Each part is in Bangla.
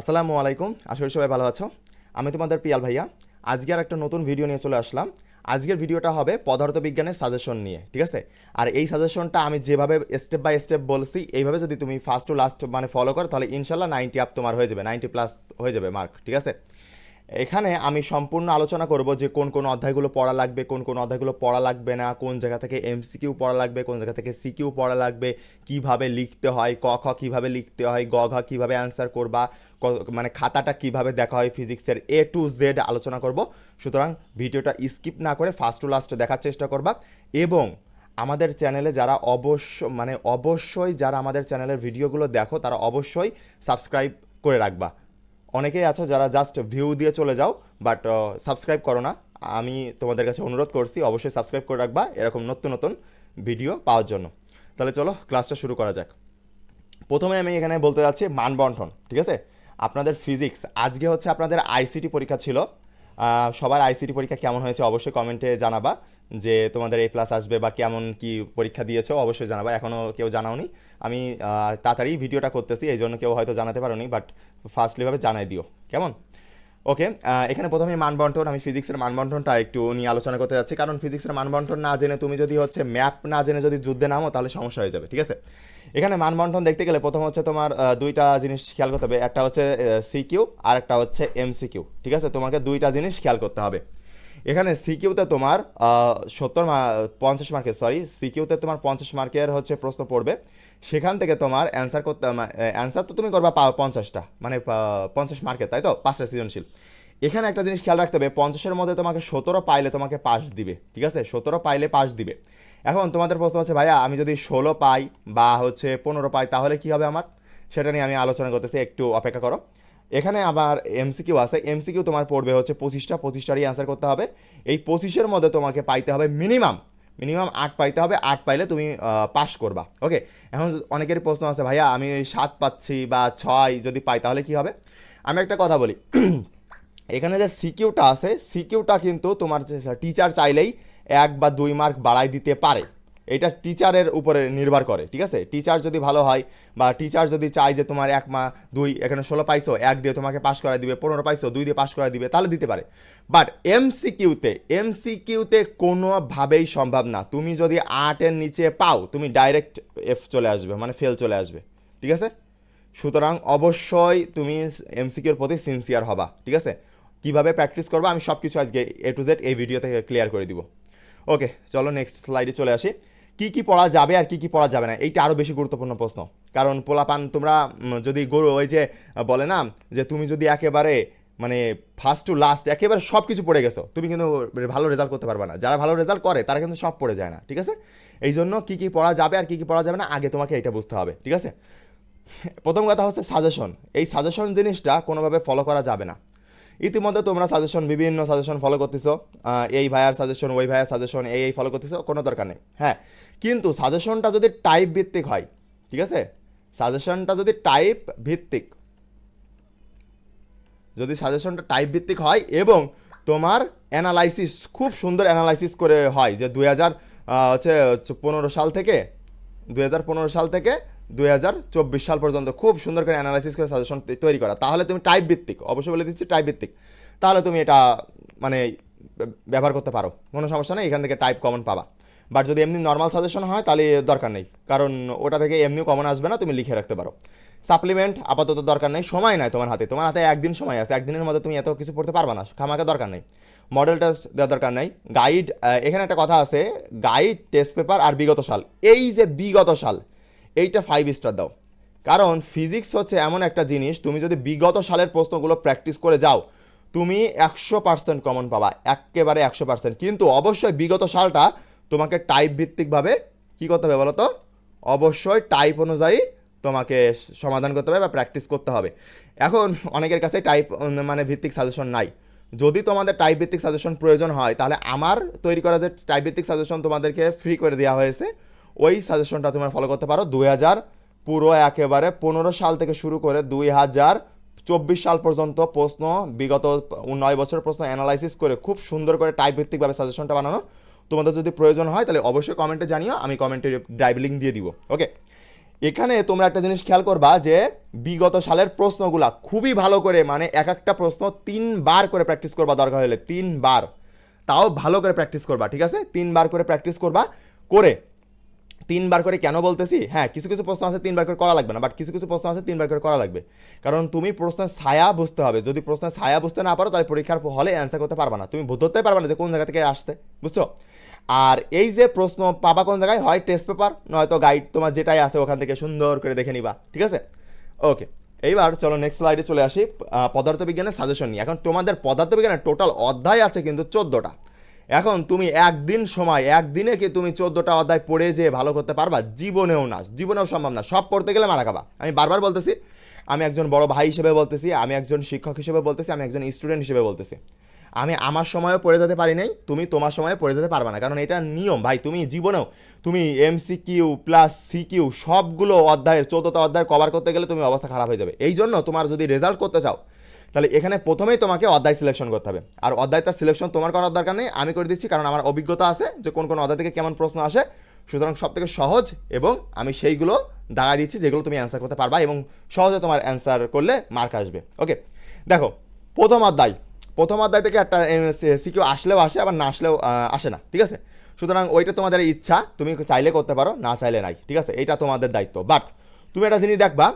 আসসালামু আলাইকুম। আশা করি সবাই ভালো আছো। আমি তোমাদের পিয়াল ভাইয়া। আজকে আর একটা নতুন ভিডিও নিয়ে চলে আসলাম। আজকের ভিডিওটা হবে পদার্থবিজ্ঞানের সাজেশন নিয়ে, ঠিক আছে? আর এই সাজেশনটা আমি যেভাবে স্টেপ বাই স্টেপ বলছি, এইভাবে যদি তুমি ফার্স্ট টু লাস্ট মানে ফলো করো, তাহলে ইনশাল্লাহ নাইনটি আপ তোমার হয়ে যাবে নাইনটি প্লাস হয়ে যাবে মার্ক ঠিক আছে? এখানে আমি সম্পূর্ণ আলোচনা করব যে কোন কোন অধ্যায়গুলো পড়া লাগবে, কোন কোন অধ্যায়গুলো পড়া লাগবে না, কোন জায়গা থেকে এমসিকিউ পড়া লাগবে, কোন জায়গা থেকে সিকিউ পড়া লাগবে, কীভাবে লিখতে হয়, ক, খ কীভাবে লিখতে হয়, গ, ঘ কীভাবে অ্যান্সার করবা মানে খাতাটা কীভাবে দেখা হয় ফিজিক্সের এ টু জেড আলোচনা করব। সুতরাং ভিডিওটা স্কিপ না করে ফার্স্ট টু লাস্ট দেখার চেষ্টা করবা। এবং আমাদের চ্যানেলে যারা অবশ্য মানে অবশ্যই যারা আমাদের চ্যানেলের ভিডিওগুলো দেখো, তারা অবশ্যই সাবস্ক্রাইব করে রাখবা। অনেকেই আছে যারা জাস্ট ভিউ দিয়ে চলে যাও বাট সাবস্ক্রাইব করো না। আমি তোমাদের কাছে অনুরোধ করছি, অবশ্যই সাবস্ক্রাইব করে রাখবা, এরকম নতুন নতুন ভিডিও পাওয়ার জন্য। তাহলে চলো ক্লাসটা শুরু করা যাক। প্রথমে আমি এখানে বলতে যাচ্ছি মানবন্ঠন ঠিক আছে? আপনাদের ফিজিক্স আজকে হচ্ছে আপনাদের আইসিটি পরীক্ষা ছিল। সবার আইসিটি পরীক্ষা কেমন হয়েছে অবশ্যই কমেন্টে জানাবা। যে তোমাদের এ প্লাস আসবে বা কেমন কি পরীক্ষা দিয়েছ, অবশ্যই জানাবা। এখনও কেউ জানাওনি। আমি তাড়াতাড়ি ভিডিওটা করতেছি, এই জন্য কেউ হয়তো জানাতে পারোনি বাট ফার্স্টলিভাবে জানাই দিও। কেমন? ওকে এখানে প্রথমে মানবন্টন, আমি ফিজিক্সের মানবন্টনটা একটু নিয়ে আলোচনা করতে যাচ্ছি, কারণ ফিজিক্সের মানবন্টন না জেনে তুমি যদি হচ্ছে ম্যাপ না জেনে যদি যুদ্ধে নামো, তাহলে সমস্যা হয়ে যাবে, ঠিক আছে? এখানে মানবন্টন দেখতে গেলে প্রথম হচ্ছে তোমার দুইটা জিনিস খেয়াল করতে হবে, একটা হচ্ছে সিকিউ আর একটা হচ্ছে এমসিকিউ ঠিক আছে? তোমাকে দুইটা জিনিস খেয়াল করতে হবে। এখানে সিকিউতে তোমার সত্তর পঞ্চাশ মার্কের সরি সিকিউতে তোমার পঞ্চাশ মার্কের হচ্ছে প্রশ্ন পড়বে। সেখান থেকে তোমার অ্যান্সার করতে অ্যান্সার তো তুমি করবা পঞ্চাশটা মানে পঞ্চাশ মার্কের, তাই তো? পাঁচটা সৃজনশীল। এখানে একটা জিনিস খেয়াল রাখতে হবে, পঞ্চাশের মধ্যে তোমাকে সতেরো পাইলে তোমাকে পাস দিবে, ঠিক আছে? সতেরো পাইলে পাস দিবে। এখন তোমাদের প্রশ্ন হচ্ছে, ভাইয়া, আমি যদি ষোলো পাই বা হচ্ছে পনেরো পাই, তাহলে কি হবে আমার? সেটা নিয়ে আমি আলোচনা করতেছি, একটু অপেক্ষা করো। এখানে আবার এমসিকিউ আছে। এমসিকিউ তোমার পড়বে হচ্ছে পঁচিশটা, পঁচিশটারই অ্যান্সার করতে হবে। এই পঁচিশের মধ্যে তোমাকে পাইতে হবে মিনিমাম মিনিমাম আট পাইতে হবে। আট পাইলে তুমি পাস করবা। ওকে এখন অনেকেরই প্রশ্ন আছে, ভাইয়া, আমি সাত পাচ্ছি বা ছয় যদি পাই, তাহলে কি হবে? আমি একটা কথা বলি। এখানে যে সিকিউটা আছে সিকিউটা কিন্তু তোমার টিচার চাইলেই এক বা দুই মার্ক বাড়াই দিতে পারে। এটা টিচারের উপরে নির্ভর করে, ঠিক আছে? টিচার যদি ভালো হয় বা টিচার যদি চায় যে তোমার এক মা, দুই, এখানে ষোলো পাইছো, এক দিয়ে তোমাকে পাস করা দিবে, পনেরো পাইছো, দুই দিয়ে পাস করা দিবে, তাহলে দিতে পারে। বাট এমসিকিউতে এমসিকিউতে কোনোভাবেই সম্ভব না। তুমি যদি আটের নিচে পাও, তুমি ডাইরেক্ট এফ চলে আসবে মানে ফেল চলে আসবে, ঠিক আছে? সুতরাং অবশ্যই তুমি এমসিকিউর প্রতি সিনসিয়ার হবা, ঠিক আছে? কীভাবে প্র্যাকটিস করবা, আমি সব কিছু আজকে এ টু জেড এই ভিডিও থেকে ক্লিয়ার করে দিব। ওকে চলো নেক্সট স্লাইডে চলে আসি। কি কি পড়া যাবে আর কি কি পড়া যাবে না? এইটা আরও বেশি গুরুত্বপূর্ণ প্রশ্ন। কারণ পোলাপান তোমরা যদি গরু, ওই যে বলে না, যে তুমি যদি একেবারে মানে ফার্স্ট টু লাস্ট একেবারে সব কিছু পড়ে গেছো, তুমি কিন্তু ভালো রেজাল্ট করতে পারবে না। যারা ভালো রেজাল্ট করে, তারা কিন্তু সব পড়ে যায় না, ঠিক আছে? এই জন্য কী কী পড়া যাবে আর কী কী পড়া যাবে না, আগে তোমাকে এটা বুঝতে হবে, ঠিক আছে? প্রথম কথা হচ্ছে সাজেশন এই সাজেশন জিনিসটা কোনোভাবে ফলো করা যাবে না। ইতিমধ্যে তোমরা সাজেশন বিভিন্ন সাজেশন ফলো করতেছো। এই ভাইয়ার সাজেশন ওই ভাইয়ার সাজেশন এই এই ফলো করতেছো, কোনো দরকার নেই। হ্যাঁ কিন্তু সাজেশনটা যদি টাইপ ভিত্তিক হয়, ঠিক আছে? সাজেশনটা যদি টাইপ ভিত্তিক, যদি সাজেশনটা টাইপ ভিত্তিক হয় এবং তোমার অ্যানালাইসিস খুব সুন্দর অ্যানালাইসিস করে হয় যে দুই হাজার হচ্ছে পনেরো সাল থেকে, দুই হাজার পনেরো সাল থেকে দুই সাল পর্যন্ত খুব সুন্দর করে অ্যানালাইসিস করে সাজেশন তৈরি করা। তাহলে তুমি টাইপ ভিত্তিক, অবশ্যই বলে দিচ্ছি টাইপ ভিত্তিক। তাহলে তুমি এটা মানে ব্যবহার করতে পারো। কোনো সমস্যা নেই, এখান থেকে টাইপ কমন পাবা। বাট যদি এমনি নর্মাল সাজেশন হয়, তাহলে দরকার নেই। কারণ ওটা থেকে এমনিও কমন আসবে না, তুমি লিখে রাখতে পারো। সাপ্লিমেন্ট আপাতত দরকার নেই, সময় নাই তোমার হাতে। তোমার হাতে একদিন সময় আছে, একদিনের মধ্যে তুমি এত কিছু পড়তে পারবা না, খামাকে দরকার নেই। মডেল টেস্ট দেওয়ার দরকার নেই। গাইড এখানে একটা কথা আছে গাইড টেস্ট পেপার আর বিগত সাল। এই যে বিগত সাল এইটা ফাইভ স্টার দাও। কারণ ফিজিক্স হচ্ছে এমন একটা জিনিস, তুমি যদি বিগত সালের প্রশ্নগুলো প্র্যাকটিস করে যাও, তুমি একশো পার্সেন্ট কমন পাবা, একেবারে একশো পার্সেন্ট কিন্তু অবশ্যই বিগত সালটা তোমাকে টাইপ ভিত্তিকভাবে কী করতে হবে বলো তো অবশ্যই টাইপ অনুযায়ী তোমাকে সমাধান করতে হবে বা প্র্যাকটিস করতে হবে। এখন অনেকের কাছে টাইপ মানে ভিত্তিক সাজেশন নাই। যদি তোমাদের টাইপ ভিত্তিক সাজেশন প্রয়োজন হয়, তাহলে আমার তৈরি করা যে টাইপ ভিত্তিক সাজেশন তোমাদেরকে ফ্রি করে দেওয়া হয়েছে ওই সাজেশনটা তোমরা ফলো করতে পারো। দুই হাজার পুরো একেবারে পনেরো সাল থেকে শুরু করে দুই হাজার চব্বিশ সাল পর্যন্ত প্রশ্ন, বিগত নয় বছরের প্রশ্ন অ্যানালাইসিস করে খুব সুন্দর করে টাইপ ভিত্তিকভাবে সাজেশনটা বানানো। তোমাদের যদি প্রয়োজন হয় তাহলে অবশ্যই কমেন্টে জানিও, আমি কমেন্টে ড্রাইভ লিঙ্ক দিয়ে দিব ওকে এখানে তোমরা একটা জিনিস খেয়াল করবা যে বিগত সালের প্রশ্নগুলা খুবই ভালো করে মানে এক একটা প্রশ্ন তিনবার করে প্র্যাকটিস করবা দরকার হলে, তিনবার। তাও ভালো করে প্র্যাকটিস করবা, ঠিক আছে? তিনবার করে প্র্যাকটিস করবা, করে তিনবার করে কেন বলতেছি? হ্যাঁ কিছু কিছু প্রশ্ন আছে তিনবার করে করা লাগবে না বাট কিছু কিছু প্রশ্ন আছে তিনবার করে করা লাগবে। কারণ তুমি প্রশ্নের ছায়া বুঝতে হবে। যদি প্রশ্নের ছায়া বুঝতে না পারো, তাহলে পরীক্ষার হলে অ্যান্সার করতে পারবে না। তুমি ধরতে পারবে না যে কোন জায়গা থেকে আসতে বুঝছ? আর এই যে প্রশ্ন পাবা কোন জায়গায়? হয় টেস্ট পেপার নয়তো গাইড তোমার যেটাই আছে ওখান থেকে সুন্দর করে দেখে নিবা, ঠিক আছে? ওকে এইবার চলো নেক্সট স্লাইডে চলে আসি পদার্থবিজ্ঞানের সাজেশন নিয়ে। এখন তোমাদের পদার্থবিজ্ঞানের টোটাল অধ্যায় আছে কিন্তু চোদ্দোটা। এখন তুমি একদিন সময়, একদিনে কি তুমি চোদ্দোটা অধ্যায় পড়ে যে ভালো করতে পারবা? জীবনেও না, জীবনেও সম্ভব না। সব পড়তে গেলে মারা খাবা। আমি বারবার বলতেছি, আমি একজন বড় ভাই হিসেবে বলতেছি, আমি একজন শিক্ষক হিসেবে বলতেছি, আমি একজন স্টুডেন্ট হিসেবে বলতেছি। আমি আমার সময়ও পড়ে যেতে পারি নাই, তুমি তোমার সময়ে পড়ে যেতে পারবে না। কারণ এটা নিয়ম ভাই, তুমি জীবনেও, তুমি এমসি কিউ প্লাস সিকিউ সবগুলো অধ্যায়ের, চৌদ্দটা অধ্যায় কভার করতে গেলে তুমি অবস্থা খারাপ হয়ে যাবে। এই জন্য তোমার যদি রেজাল্ট করতে চাও তাহলে এখানে প্রথমেই তোমাকে অধ্যায় সিলেকশন করতে হবে। আর অধ্যায়টা সিলেকশন তোমার করার দরকার নেই, আমি করে দিচ্ছি কারণ আমার অভিজ্ঞতা আছে যে কোন কোন অধ্যায় থেকে কেমন প্রশ্ন আসে। সুতরাং সব থেকে সহজ এবং আমি সেইগুলো দাগা দিচ্ছি যেগুলো তুমি অ্যান্সার করতে পারবা এবং সহজে তোমার অ্যান্সার করলে মার্ক আসবে। ওকে দেখো, প্রথম অধ্যায়। প্রথম অধ্যায় থেকে একটা সিকিউ আসলেও আসে, আবার না আসলেও আসে না, ঠিক আছে? সুতরাং ওইটা তোমাদের ইচ্ছা, তুমি চাইলে করতে পারো, না চাইলে নাই, ঠিক আছে? এটা তোমাদের দায়িত্ব। বাট তুমি একটা জিনিস দেখবা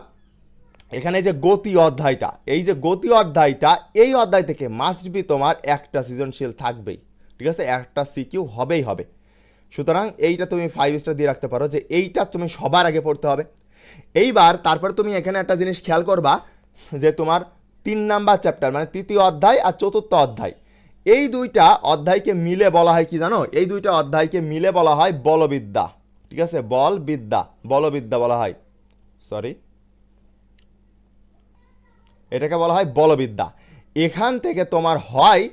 এখানে যে গতি অধ্যায়টা, এই যে গতি অধ্যায়টা, এই অধ্যায় থেকে মাস্ট বি তোমার একটা সৃজনশীল থাকবেই। ঠিক আছে? একটা সিকিউ হবেই হবে। সুতরাং এইটা তুমি ফাইভ স্টার দিয়ে রাখতে পারো যে এইটা তুমি সবার আগে পড়তে হবে। এইবার তারপর তুমি এখানে একটা জিনিস খেয়াল করবা যে তোমার তিন নাম্বার চ্যাপ্টার মানে তৃতীয় অধ্যায় আর চতুর্থ অধ্যায়। এই দুইটা অধ্যায়কে মিলে বলা হয় কি জানো? এই দুইটা অধ্যায়কে মিলে বলা হয় বলবিদ্যা। ঠিক আছে? বল বিদ্যা বলবিদ্যা বলা হয়। সরি এটাকে বলা হয় বলবিদ্যা। এখান থেকে তোমার হয়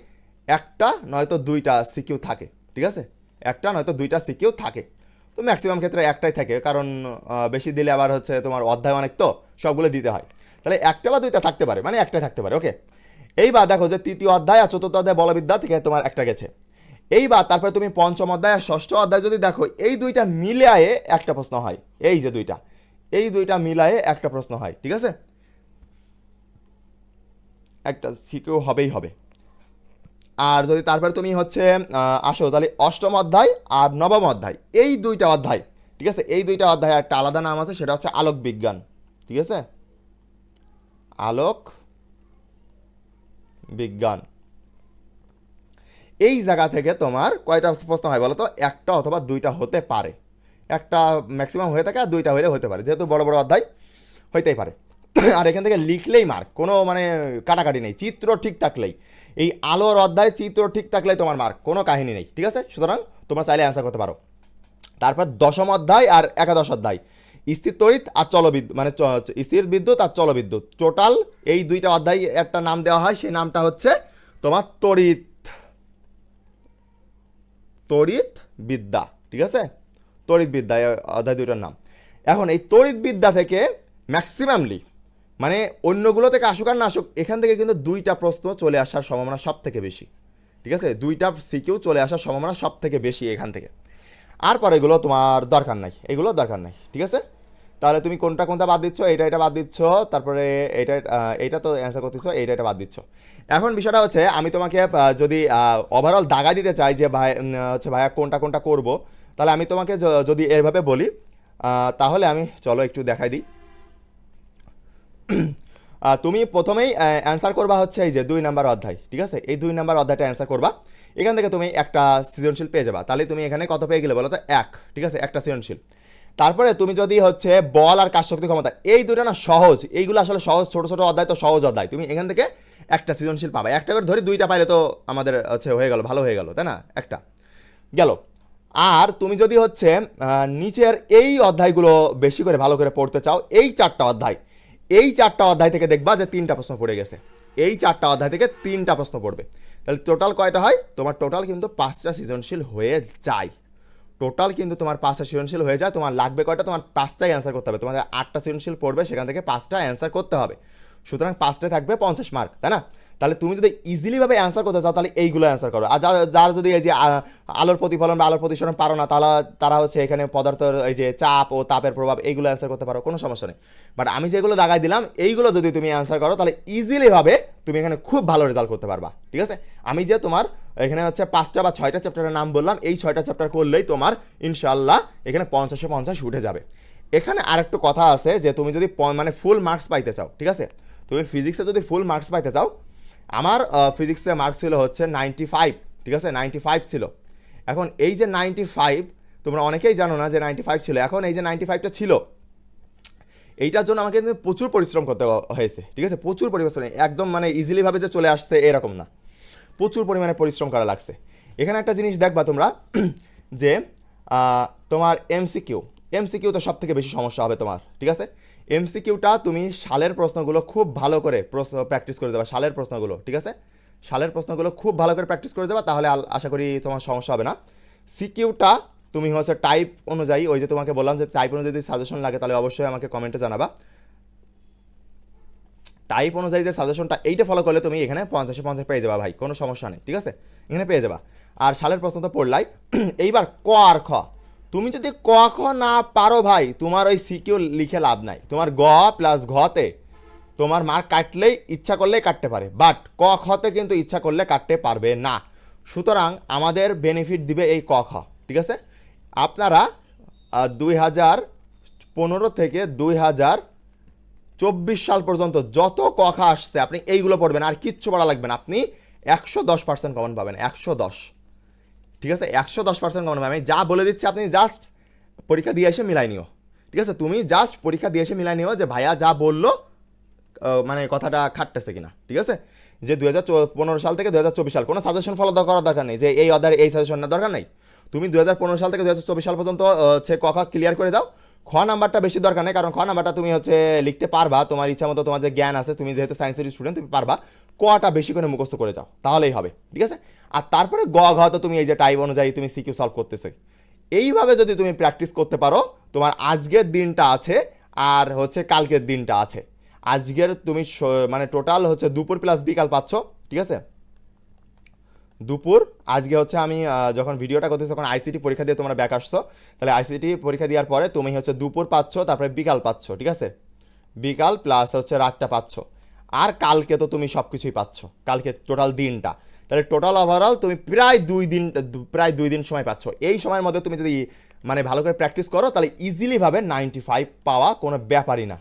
একটা, নয়তো দুইটা সিকিউ থাকে, ঠিক আছে? একটা, নয়তো দুইটা সিকিউ থাকে। তো ম্যাক্সিমাম ক্ষেত্রে একটাই থাকে, কারণ বেশি দিলে আবার হচ্ছে তোমার অধ্যায় অনেক তো, সবগুলো দিতে হয়। তাহলে একটা বা দুইটা থাকতে পারে মানে একটাই থাকতে পারে, ওকে? এইবার দেখো যে তৃতীয় অধ্যায় আর চতুর্থ অধ্যায় বলবিদ্যা থেকে তোমার একটা গেছে। এইবার তারপরে তুমি পঞ্চম অধ্যায় আর ষষ্ঠ অধ্যায় যদি দেখো, এই দুইটা মিলায়ে একটা প্রশ্ন হয়, এই যে দুইটা, এই দুইটা মিলায়ে একটা প্রশ্ন হয়, ঠিক আছে? একটা সিকিউ হবেই হবে। আর যদি তারপরে তুমি হচ্ছে আসো, তাহলে অষ্টম অধ্যায় আর নবম অধ্যায়, এই দুইটা অধ্যায়, ঠিক আছে? এই দুইটা অধ্যায় একটা আলাদা নাম আছে, সেটা হচ্ছে আলোক বিজ্ঞান, ঠিক আছে? আলোক বিজ্ঞান। এই জায়গা থেকে তোমার কয়টা প্রশ্ন হয় বলো তো একটা অথবা দুইটা হতে পারে। একটা ম্যাক্সিমাম হয়ে থাকে আর দুইটা হলে হতে পারে, যেহেতু বড় বড় অধ্যায় হইতেই পারে। আর এখান থেকে লিখলেই মার্ক কোনো মানে কাটাকাটি নেই, চিত্র ঠিক থাকলেই। এই আলোর অধ্যায় চিত্র ঠিক থাকলেই তোমার মার্ক কোনো কাহিনী নেই, ঠিক আছে? সুতরাং তোমরা চাইলে অ্যান্সার করতে পারো। তারপর দশম অধ্যায় আর একাদশ অধ্যায়। স্থির তড়িৎ আর চলবিদ্যুৎ মানে স্থির বিদ্যুৎ আর চলবিদ্যুৎ টোটাল এই দুইটা অধ্যায় একটা নাম দেওয়া হয়, সেই নামটা হচ্ছে তোমার তড়িৎ। তড়িৎ বিদ্যা, ঠিক আছে? তড়িৎ বিদ্যা অধ্যায় দুইটার নাম। এখন এই তড়িৎ বিদ্যা থেকে ম্যাক্সিমামলি মানে অন্যগুলো থেকে আসুক আর না আসুক, এখান থেকে কিন্তু দুইটা প্রশ্ন চলে আসার সম্ভাবনা সব থেকে বেশি। ঠিক আছে? দুইটা সিকিউ চলে আসার সম্ভাবনা সব থেকে বেশি এখান থেকে। আর পরে এগুলো তোমার দরকার নাই। এগুলো দরকার নাই। ঠিক আছে? তাহলে তুমি কোনটা কোনটা বাদ দিচ্ছ? এটা এটা বাদ দিচ্ছ। তারপরে এটা এটা তো অ্যান্সার করতেছ, এইটা এটা বাদ দিচ্ছ। এখন বিষয়টা হচ্ছে, আমি তোমাকে যদি ওভারঅল দাগা দিতে চাই যে ভাই হচ্ছে ভাইয়া কোনটা কোনটা করব, তাহলে আমি তোমাকে যদি এভাবে বলি তাহলে আমি, চলো একটু দেখাই দিই। তুমি প্রথমেই অ্যান্সার করবা হচ্ছে এই যে দুই নাম্বার অধ্যায়, ঠিক আছে? এই দুই নাম্বার অধ্যায়টা অ্যান্সার করবা। এখান থেকে তুমি একটা সৃজনশীল পেয়ে যাবা। তাহলে তুমি এখানে কত পেয়ে গেলে বলো তো এক, ঠিক আছে? একটা সৃজনশীল। তারপরে তুমি যদি হচ্ছে বল আর কাজ শক্তি ক্ষমতা, এই দুটো না সহজ। এইগুলো আসলে সহজ, ছোট ছোট অধ্যায় তো সহজ অধ্যায়। তুমি এখান থেকে একটা সৃজনশীল পাবা। একটা করে ধরে, দুইটা পাইলে তো আমাদের হচ্ছে হয়ে গেল, ভালো হয়ে গেল, তাই না? একটা। গেল। আর তুমি যদি হচ্ছে নিচের এই অধ্যায়গুলো বেশি করে ভালো করে পড়তে চাও, এই চারটা অধ্যায় এই চারটা অধ্যায় থেকে দেখবা যে তিনটা প্রশ্ন পড়ে গেছে। এই চারটা অধ্যায় থেকে তিনটা প্রশ্ন পড়বে। তাহলে টোটাল কয়টা হয়? তোমার টোটাল কিন্তু পাঁচটা সৃজনশীল হয়ে যায়। টোটাল কিন্তু তোমার পাঁচটা সৃজনশীল হয়ে যায়। তোমার লাগবে কয়টা? তোমার পাঁচটাই অ্যান্সার করতে হবে। তোমাদের আটটা সৃজনশীল পড়বে, সেখান থেকে পাঁচটা অ্যান্সার করতে হবে। সুতরাং পাঁচটায় থাকবে পঞ্চাশ মার্ক তাই না? তাহলে তুমি যদি ইজিলিভাবে অ্যান্সার করতে চাও, তাহলে এইগুলো অ্যান্সার করো। আর যারা যদি এই যে আলোর প্রতিফলন বা আলোর প্রতিসরণ পারো না, তাহলে, তারা হচ্ছে এখানে পদার্থের এই যে চাপ ও তাপের প্রভাব এইগুলো অ্যান্সার করতে পারো, কোনো সমস্যা নেই। বাট আমি যেগুলো দাগাই দিলাম, এইগুলো যদি তুমি অ্যান্সার করো, তাহলে ইজিলিভাবে তুমি এখানে খুব ভালো রেজাল্ট করতে পারবা, ঠিক আছে? আমি যে তোমার এখানে হচ্ছে পাঁচটা বা ছয়টা চ্যাপ্টারের নাম বললাম, এই ছয়টা চ্যাপ্টার করলেই তোমার ইনশাল্লাহ এখানে পঞ্চাশে পঞ্চাশ উঠে যাবে। এখানে আরেকটু কথা আছে যে, তুমি যদি মানে ফুল মার্কস পাইতে চাও, ঠিক আছে? তুমি ফিজিক্সে যদি ফুল মার্কস পাইতে চাও আমার ফিজিক্সে মার্কস ছিল হচ্ছে নাইনটি ফাইভ ঠিক আছে? নাইনটি ফাইভ ছিল। এখন এই যে নাইনটি ফাইভ তোমরা অনেকেই জানো না যে নাইনটি ফাইভ ছিল। এখন এই যে নাইনটি ফাইভটা ছিল, এইটার জন্য আমাকে কিন্তু প্রচুর পরিশ্রম করতে হয়েছে, ঠিক আছে? প্রচুর পরিশ্রম, একদম মানে ইজিলিভাবে যে চলে আসছে এরকম না। প্রচুর পরিমাণে পরিশ্রম করা লাগছে। এখানে একটা জিনিস দেখবা তোমরা, যে তোমার এমসিকিউ এমসিকিউ তো সব থেকে বেশি সমস্যা হবে তোমার, ঠিক আছে? এমসিকিউটা তুমি সালের প্রশ্নগুলো খুব ভালো করে প্রশ্ন প্র্যাকটিস করে দেবা, সালের প্রশ্নগুলো, ঠিক আছে? সালের প্রশ্নগুলো খুব ভালো করে প্র্যাকটিস করে দেবা, তাহলে আশা করি তোমার সমস্যা হবে না। সিকিউটা তুমি হচ্ছে টাইপ অনুযায়ী, ওই যে তোমাকে বললাম যে টাইপ অনুযায়ী যদি সাজেশন লাগে, তাহলে অবশ্যই আমাকে কমেন্টে জানাবা। টাইপ অনুযায়ী যে সাজেশনটা এইটা ফলো করলে তুমি এখানে পঞ্চাশে পঞ্চাশ পেয়ে যাবা ভাই, কোনো সমস্যা নেই, ঠিক আছে? এখানে পেয়ে যাবা। আর সালের প্রশ্ন তো পড়লাই। এইবার ক আর খ। তুমি যদি ক খ না পারো ভাই, তোমার ওই সিকিউ লিখে লাভ নাই। তোমার গ প্লাস ঘতে তোমার মার্ক কাটলেই ইচ্ছা করলেই কাটতে পারে বাট ক খতে কিন্তু ইচ্ছা করলে কাটতে পারবে না। সুতরাং আমাদের বেনিফিট দিবে এই ক খ, ঠিক আছে? আপনারা দুই হাজার পনেরো থেকে দুই হাজার চব্বিশ সাল পর্যন্ত যত কথা আসছে, আপনি এইগুলো পড়বেন, আর কিচ্ছু পড়া লাগবে না। আপনি একশো দশ পার্সেন্ট কমন পাবেন, একশো দশ। ঠিক আছে? একশো দশ পার্সেন্ট কমন আমি যা বলে দিচ্ছি, আপনি জাস্ট পরীক্ষা দিয়ে এসে মিলাই নিও। ঠিক আছে? তুমি জাস্ট পরীক্ষা দিয়ে এসে মিলাই নিও যে ভাইয়া যা বলল মানে কথাটা খাটতেছে কিনা। ঠিক আছে? যে দু হাজার পনেরো সাল থেকে দু হাজার চব্বিশ সাল, কোনো সাজেশন ফলো করার দরকার নেই। যে এই অর্ডার এই সাজেশন না দরকার নেই। তুমি দু হাজার পনেরো সাল থেকে দু হাজার চব্বিশ সাল পর্যন্ত হচ্ছে কথা ক্লিয়ার করে যাও। খ নাম্বারটা বেশি দরকার নেই, কারণ খ নাম্বারটা তুমি হচ্ছে লিখতে পারবা। তোমার ইচ্ছা মতো তোমার যে জ্ঞান আছে, তুমি যেহেতু সায়েন্সের স্টুডেন্ট তুমি পারবা। কটা বেশি করে মুখস্থ করে যাও। তাহলেই হবে। ঠিক আছে? আর তারপরে গ ঘ তো তুমি এই যে টাইপ অনুযায়ী তুমি সিকিউ সলভ করতেছো এইভাবে যদি তুমি প্র্যাকটিস করতে পারো, তোমার আজকের দিনটা আছে আর হচ্ছে কালকের দিনটা আছে। আজকের তুমি মানে টোটাল হচ্ছে দুপুর প্লাস বিকাল পাচ্ছ, ঠিক আছে? দুপুর, আজকে হচ্ছে আমি যখন ভিডিওটা করতেছি, তখন আইসিটি পরীক্ষা দিয়ে তোমরা ব্যাক আসছো। তাহলে আইসিটি পরীক্ষা দেওয়ার পরে তুমি হচ্ছে দুপুর পাচ্ছ, তারপরে বিকাল পাচ্ছ, ঠিক আছে? বিকাল প্লাস হচ্ছে রাতটা পাচ্ছ। আর কালকে তো তুমি সব কিছুই পাচ্ছ, কালকে টোটাল দিনটা। তাহলে টোটাল ওভারঅল তুমি প্রায় দুই দিন, প্রায় দুই দিন সময় পাচ্ছ। এই সময়ের মধ্যে তুমি যদি মানে ভালো করে প্র্যাকটিস করো, তাহলে ইজিলিভাবে নাইনটি ফাইভ পাওয়া কোনো ব্যাপারই না।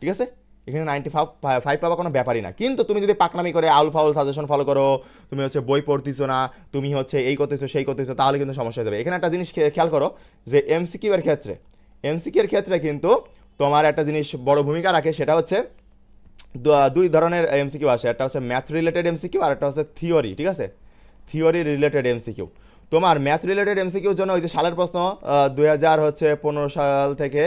ঠিক আছে? এখানে নাইনটি ফাইভ ফাইভ পাওয়া কোনো ব্যাপারই না। কিন্তু তুমি যদি পাকনামি করে আউল ফাউল সাজেশন ফলো করো, তুমি হচ্ছে বই পড়তেছো না, তুমি হচ্ছে এই করতেছো, সেই করতেছো, তাহলে কিন্তু সমস্যা হয়ে যাবে। এখানে একটা জিনিস খেয়াল করো যে এমসিকিউ এর ক্ষেত্রে এমসিকিউ এর ক্ষেত্রে কিন্তু তোমার একটা জিনিস বড় ভূমিকা রাখে, সেটা হচ্ছে দুই ধরনের এমসিকিউ আসে। একটা হচ্ছে ম্যাথ রিলেটেড এমসিকিউ আর একটা হচ্ছে থিওরি ঠিক আছে? থিওরি রিলেটেড এমসিকিউ তোমার ম্যাথ রিলেটেড এমসিকিউর জন্য ওই যে সালের প্রশ্ন দুই হাজার হচ্ছে পনেরো সাল থেকে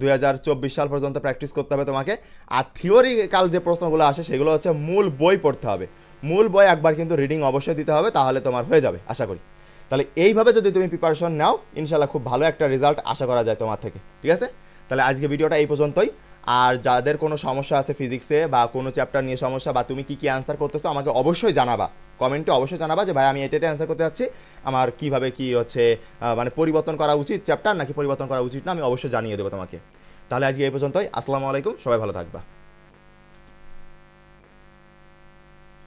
দুই হাজার চব্বিশ সাল পর্যন্ত প্র্যাকটিস করতে হবে তোমাকে। আর থিওরিক্যাল যে প্রশ্নগুলো আসে, সেগুলো হচ্ছে মূল বই পড়তে হবে। মূল বই একবার কিন্তু রিডিং অবশ্যই দিতে হবে, তাহলে তোমার হয়ে যাবে, আশা করি। তাহলে এইভাবে যদি তুমি প্রিপারেশন নাও ইনশাল্লাহ খুব ভালো একটা রেজাল্ট আশা করা যায় তোমার থেকে, ঠিক আছে? তাহলে আজকে ভিডিওটা এই পর্যন্তই। আর যাদের কোনো সমস্যা আছে ফিজিক্সে বা কোনো চ্যাপ্টার নিয়ে সমস্যা বা তুমি কী কী অ্যান্সার করতেছো, আমাকে অবশ্যই জানাবা। কমেন্টে অবশ্যই জানাবা যে, ভাই, আমি এটা এটা অ্যান্সার করতে যাচ্ছি। আমার কীভাবে কি হচ্ছে মানে পরিবর্তন করা উচিত চ্যাপ্টার নাকি পরিবর্তন করা উচিত না, আমি অবশ্যই জানিয়ে দেবো তোমাকে। তাহলে আজকে এই পর্যন্তই। আসসালামু আলাইকুম, সবাই ভালো থাকবা।